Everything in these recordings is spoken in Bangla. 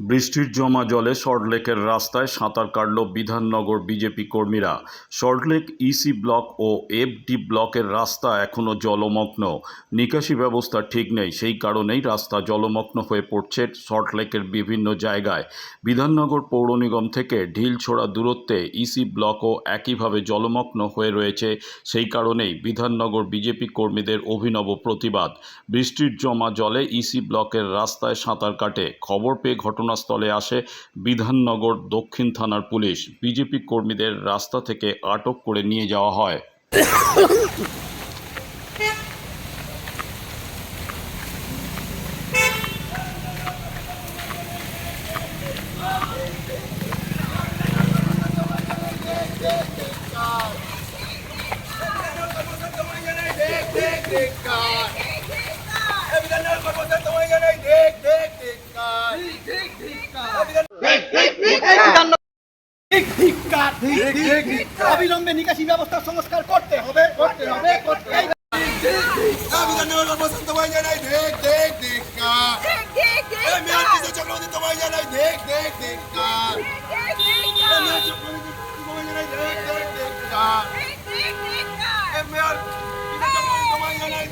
বৃষ্টির জমা জলে সল্টলেকের রাস্তায় সাঁতার কাটল বিধাননগর বিজেপি কর্মীরা। সল্টলেক ইসি ব্লক ও এফডি ব্লকের রাস্তা এখনও জলমগ্ন। নিকাশি ব্যবস্থা ঠিক নেই, সেই কারণেই রাস্তা জলমগ্ন হয়ে পড়ছে সল্টলেকের বিভিন্ন জায়গায়। বিধাননগর পৌর নিগম থেকে ঢিলছোড়া দূরত্বে ইসি ব্লকও একইভাবে জলমগ্ন হয়ে রয়েছে, সেই কারণেই বিধাননগর বিজেপি কর্মীদের অভিনব প্রতিবাদ। বৃষ্টির জমা জলে ইসি ব্লকের রাস্তায় সাঁতার কাটে। খবর পেয়ে ঘটনাস্থলে আসে বিধাননগর দক্ষিণ থানার পুলিশ বিজেপি কর্মীদের রাস্তা থেকে আটক করে নিয়ে যাওয়া হয় অবিলম্বে নিকাশি ব্যবস্থা সংস্কার করতে হবে করতে হবে করতে হবে চক্রবর্তী তোমায় জানাই দেখ দেখ দেখ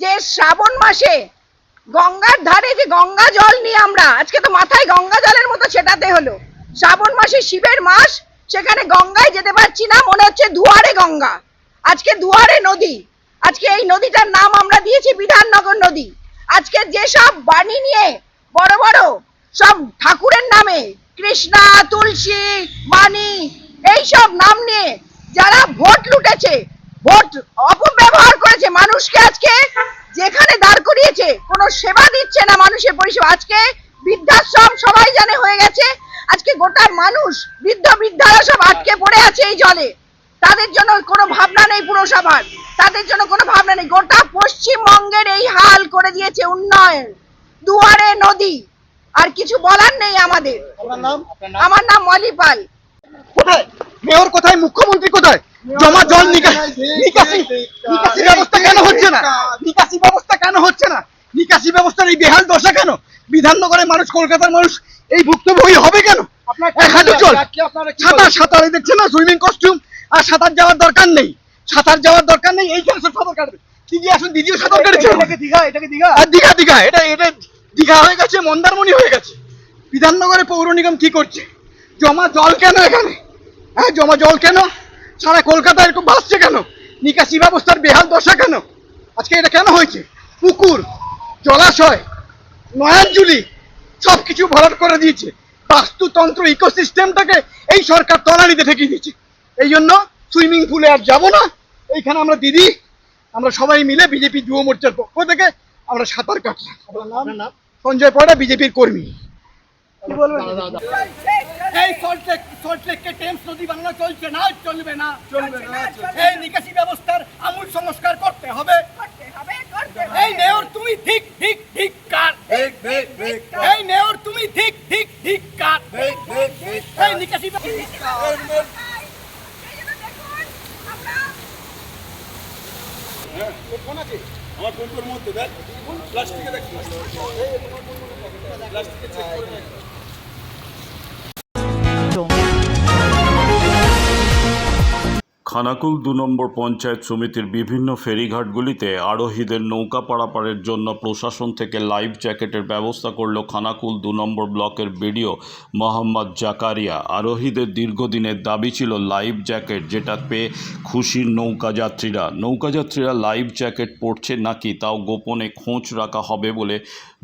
যে শ্রাবণ মাসে গঙ্গার ধারে যে গঙ্গা জল নিয়ে আমরা, আজকে তো মাথায় গঙ্গা জলের মতো ছেটাতে হলো। শ্রাবণ মাসে শিবের মাস, সেখানে গঙ্গায় যেতে পারছি না, মনে হচ্ছে দুয়ারে গঙ্গা। আজকে দুয়ারে নদী। আজকে এই নদীটার নাম আমরা দিয়েছি বিধাননগর নদী। আজকে যেসব বাণী নিয়ে বড় বড় সব ঠাকুরের নামে, কৃষ্ণা, তুলসী, বাণী, এইসব নাম নিয়ে যারা ভোট লুটেছে, ভোট অপব্যবহার করেছে। মানুষকে আজকে যেখানে দাঁড় করিয়েছে কোনো সেবা দিচ্ছে না মানুষের পরিষেবা। আজকে বৃদ্ধাশ্রম সবাই জানে হয়ে গেছে। আজকে গোটা মানুষ বৃদ্ধ বৃদ্ধারা সব আটকে পড়ে আছে এই জলে। তাদের জন্য কোনো ভাবনা নেই পুরসভার। তাদের জন্য কোনো ভাবনা নেই। গোটা পশ্চিমবঙ্গের এই হাল করে দিয়েছে উন্নয়ন। দুয়ারে নদী। আর কিছু বলার নেই আমাদের। আমার নাম মলি পাল। কোথায়? মেয়র কোথায়? মুখ্যমন্ত্রী কোথায়? জমা জল নিকাশি নিকাশি ব্যবস্থা কেন হচ্ছে না? নিকাশি ব্যবস্থা কেন হচ্ছে না? নিকাশি ব্যবস্থার এই বেহাল দশা কেন? বিধাননগরের মানুষ কলকাতার মানুষ এই ভুক্তভোগী হবে কেন? হাঁটু জল সাঁতার সাঁতার এই দেখছেন না? সুইমিং কস্টিউম আর সাঁতার যাওয়ার দরকার নেই। সাঁতার যাওয়ার দরকার নেই এইখানে সব সাঁতার কাটবে। দিদি আসুন দিদিও সাঁতার কেটেছে? দীঘা? এটাকে দীঘা? আর দীঘা দীঘা এটা এটা দীঘা হয়ে গেছে মন্দারমণি হয়ে গেছে। বিধাননগরে পৌর নিগম কি করছে? জমা জল কেন এখানে? হ্যাঁ জমা জল কেন? সারা কলকাতা এরকম ভাসছে কেন? নিকাশি ব্যবস্থার বেহাল দশা কেন? আজকে এটা কেন হয়েছে? পুকুর জলাশয় নয়াঞ্জুলি সব কিছু ভরাট করে দিয়েছে। বাস্তুতন্ত্র ইকোসিস্টেমটাকে এই সরকার তলানিতে ঠেকিয়ে দিয়েছে। এই জন্য সুইমিং পুলে আর যাব না। এইখানে আমরা দিদি আমরা সবাই মিলে বিজেপি যুব মোর্চার পক্ষ থেকে আমরা সাঁতার কাটলাম। সঞ্জয় পয়রা বিজেপির কর্মী। কি বলবেন? এই সল্টলেক সল্টলেককে টেমস নদী বানানো চলছে না চলবে না চলবে না এই নিকাশি ব্যবস্থার আমূল সংস্কার করতে হবে। এই মেয়র তুমি ঠিক ঠিক ঠিক কার। এই মেয়র তুমি ঠিক ঠিক ঠিক কার। এই নিকাশি আমার কোনটার মধ্যে দেখ প্লাস্টিকে দেখ। প্লাস্টিকে চেক করে খানাকুল দু নম্বর পঞ্চায়েত সমিতির বিভিন্ন ফেরিঘাটগুলিতে আরোহীদের নৌকা পারাপারের জন্য প্রশাসন থেকে লাইফ জ্যাকেটের ব্যবস্থা করল খানাকুল দু নম্বর ব্লকের বিডিও মোহাম্মদ জাকারিয়া। আরোহীদের দীর্ঘদিনের দাবি ছিল লাইফ জ্যাকেট যেটা পেয়ে খুশির নৌকাযাত্রীরা। নৌকাযাত্রীরা লাইফ জ্যাকেট পরছে নাকি তাও গোপনে খোঁজ রাখা হবে বলে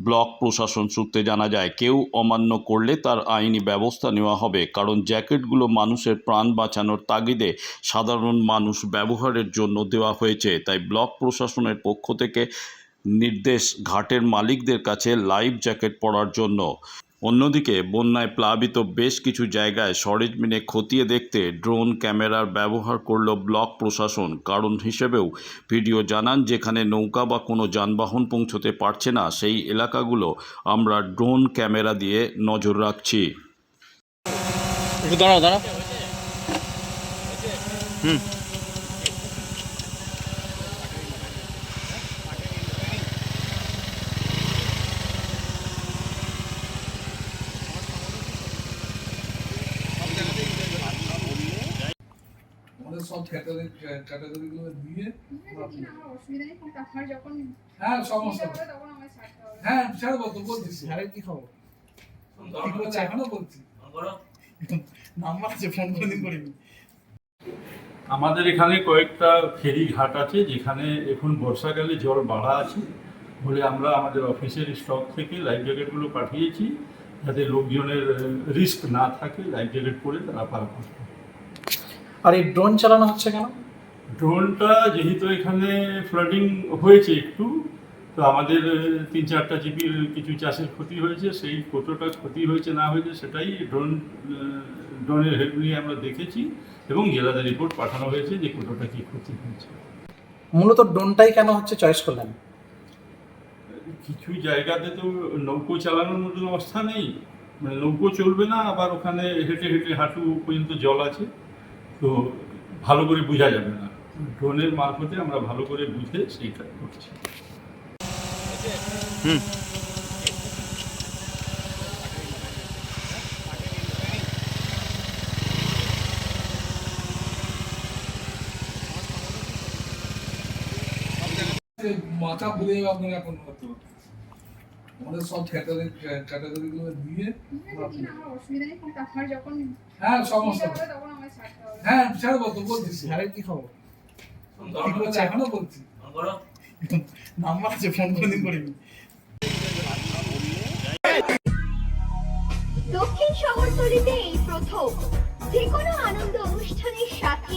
ব্লক প্রশাসন সূত্রে জানা যায়। কেউ অমান্য করলে তার আইনি ব্যবস্থা নেওয়া হবে, কারণ জ্যাকেটগুলো মানুষের প্রাণ বাঁচানোর তাগিদে সাধারণ মানুষ ব্যবহারের জন্য দেওয়া হয়েছে। তাই ব্লক প্রশাসনের পক্ষ থেকে নির্দেশ ঘাটের মালিকদের কাছে লাইফ জ্যাকেট পরার জন্য। অন্যদিকে, বন্যায় প্লাবিত বেশ কিছু জায়গায় সরেজমিনে খতিয়ে দেখতে ড্রোন ক্যামেরার ব্যবহার করল ব্লক প্রশাসন। কারণ হিসেবেও ভিডিও জানান, যেখানে নৌকা বা কোনো যানবাহন পৌঁছতে পারছে না, সেই এলাকাগুলো আমরা ড্রোন ক্যামেরা দিয়ে নজর রাখছি। হুম। সব ক্যাটাগরি দিয়ে হ্যাঁ সমস্যা হ্যাঁ ছাড়বো তো বলছি। কি খবর? কি করছে এখনও বলছি? নাম্বার আছে ফোন করে দিন করিনি আমাদের এখানে কয়েকটা ফেরি ঘাট আছে যেখানে এখন বর্ষাকালে জল বাড়া আছে বলে আমরা আমাদের অফিসের স্টক থেকে লাইফ জ্যাকেটগুলো পাঠিয়েছি যাতে লোকজনের রিস্ক না থাকে লাইফ জ্যাকেট পরে তারা পারাপার করে আর এই ড্রোন চালানো হচ্ছে কেন? ড্রোনটা যেহেতু এখানে ফ্লাডিং হয়েছে একটু তো আমাদের তিন চারটা জিপির কিছু চাষের ক্ষতি হয়েছে সেই কতটা ক্ষতি হয়েছে না হয়েছে সেটাই ড্রোন ড্রোনের হেল্প নিয়ে আমরা দেখেছি। এবং জেলাতে রিপোর্ট পাঠানো হয়েছে যে কতটা কী ক্ষতি হয়েছে। মূলত ড্রোনটাই কেন হচ্ছে চয়েস করলেন? কিছু জায়গাতে তো নৌকো চালানোর মতো অবস্থা নেই। মানে নৌকো চলবে না আবার ওখানে হেঁটে হেঁটে হাঁটু পর্যন্ত জল আছে। তো ভালো করে বোঝা যাবে না। ড্রোনের মারফতে আমরা ভালো করে বুঝে সেইটা করছি। মাথা ঘুরে যাবে আপনার এখন হতো আমাদের সব ক্যাটাগরি দিয়ে কিন্তু আপনার যখন হ্যাঁ সমস্যা হ্যাঁ ছাড়বো তো বলছি। স্যারের কি খবর? এখনও বলছি। নাম্বার আছে ফোন করে দিন করিনি দক্ষিণ শহরতলিতে এই প্রথম যে কোনো আনন্দ অনুষ্ঠানের সাথে